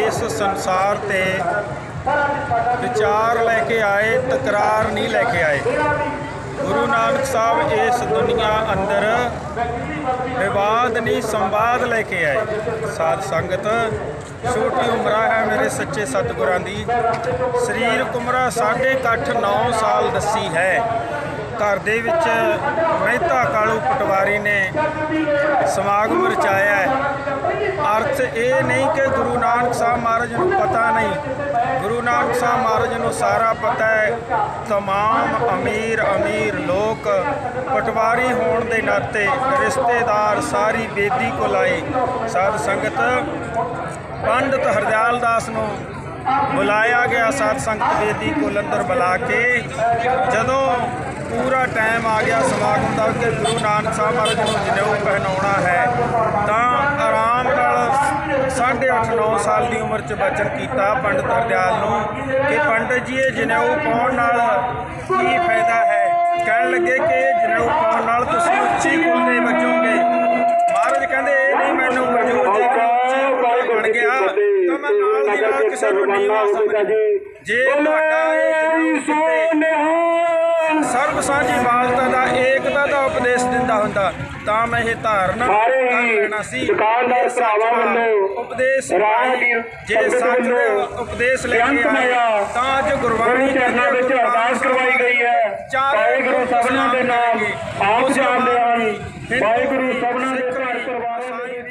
ਇਸ ਸੰਸਾਰ ਤੇ ਵਿਚਾਰ ਲੈ ਕੇ ਆਏ, ਤਕਰਾਰ ਨਹੀਂ ਲੈ ਕੇ ਆਏ। ਗੁਰੂ ਨਾਨਕ ਸਾਹਿਬ ਇਸ ਦੁਨੀਆ ਅੰਦਰ ਵਿਵਾਦ ਨਹੀਂ, ਸੰਵਾਦ ਲੈ ਕੇ ਆਏ। ਸਾਧ ਸੰਗਤ, ਛੋਟੀ ਉਮਰਾ ਹੈ ਮੇਰੇ ਸੱਚੇ ਸਤਿਗੁਰਾਂ ਦੀ। ਸਰੀਰ ਉਮਰਾ ਸਾਢੇ ਅੱਠ 9 ਸਾਲ ਦੱਸੀ ਹੈ। ਘਰ ਦੇ ਵਿੱਚ ਮਹਿਤਾ ਕਾਲੂ ਪਟਵਾਰੀ ਨੇ ਸਮਾਗਮ ਰਚਾਇਆ ਹੈ ਅਰਥ ਇਹ ਨਹੀਂ ਕਿ ਗੁਰੂ ਨਾਨਕ ਸਾਹਿਬ ਮਹਾਰਾਜ ਨੂੰ ਪਤਾ ਨਹੀਂ ਗੁਰੂ ਨਾਨਕ ਸਾਹਿਬ ਮਹਾਰਾਜ ਨੂੰ ਸਾਰਾ ਪਤਾ ਹੈ तमाम ਅਮੀਰ ਅਮੀਰ ਲੋਕ ਪਟਵਾਰੀ ਹੋਣ ਦੇ ਨਾਤੇ ਰਿਸ਼ਤੇਦਾਰ ਸਾਰੀ ਬੇਦੀ ਕੋਲ ਆਏ ਸਾਧ ਸੰਗਤ ਪੰਡਤ ਹਰਦਿਆਲ ਦਾਸ ਨੂੰ ਬੁਲਾਇਆ ਗਿਆ ਸਾਧ ਸੰਗਤ ਬੇਦੀ ਕੋਲ ਅੰਦਰ ਬੁਲਾ ਕੇ ਜਦੋਂ ਪੂਰਾ ਟਾਈਮ ਆ ਗਿਆ ਸਮਾਗਮ ਦਾ ਕਿ ਗੁਰੂ ਨਾਨਕ ਸਾਹਿਬ ਮਹਾਰਾਜ ਨੂੰ ਜਨੇਊ ਪਹਿਨਾਉਣਾ ਹੈ, ਤਾਂ ਆਰਾਮ ਨਾਲ 8.5 9 ਸਾਲ ਦੀ ਉਮਰ 'ਚ ਬਚਨ ਕੀਤਾ ਪੰਡਤ ਹਰਦਿਆਲ ਨੂੰ ਕਿ ਪੰਡਤ ਜੀ, ਇਹ ਜਨੇਊ ਪਾਉਣ ਨਾਲ ਕੀ ਫਾਇਦਾ ਹੈ? ਕਹਿਣ ਲੱਗੇ ਕਿ ਇਹ ਜਨੇਊ ਪਾਉਣ ਨਾਲ ਤੁਸੀਂ ਉੱਚੀ ਕੁਲ ਦੇ ਬਚੋਗੇ ਮਹਾਰਾਜ ਕਹਿੰਦੇ, ਇਹ ਨਹੀਂ ਮੈਨੂੰ ਮਨਜ਼ੂਰ ਜੇ ਕੋਈ ਉੱਚੀ ਕੁਲ ਬਣ ਗਿਆ, ਤਾਂ ਮੈਂ ਨਾਲ ਦੀ ਨਾਲ ਕਿਸੇ ਨੂੰ ਨੀਵਾਂ ਸਮਝ ਜੇ ਤੁਹਾਡਾ ਇਹ ਜਨੇਊ ਕਿਤੇ ਸਰਬ ਸਾਂਝੀ ਮਾਲਤਾ ਦਾ ਏਕਤਾ ਦਾ ਉਪਦੇਸ਼ ਦਿੰਦਾ ਹੁੰਦਾ ਤਾਂ ਮੈਂ ਇਹ ਧਾਰਨਾ ਕਰ ਲੈਣਾ ਸੀ ਦੁਕਾਨਦਾਰ ਭਰਾਵਾਂ ਵੱਲੋਂ ਉਪਦੇਸ਼ ਰਾਹਗੀਰ ਜੇ ਸੱਚ ਦੇ ਉਪਦੇਸ਼ ਲੈ ਕੇ ਮਇਆ ਤਾਂ ਅੱਜ ਗੁਰਬਾਣੀ ਗੁਰੂ ਚਰਨਾਂ ਵਿੱਚ ਅਰਦਾਸ ਕਰਵਾਈ ਗਈ ਹੈ। ਵਾਹਿਗੁਰੂ ਸਭਨਾਂ ਦੇ ਨਾਮ ਆਪ ਜਾਣਦੇ ਹਨ। ਵਾਹਿਗੁਰੂ ਸਭਨਾਂ ਦੇ ਘਰ ਪਰਿਵਾਰਾਂ ਦੇ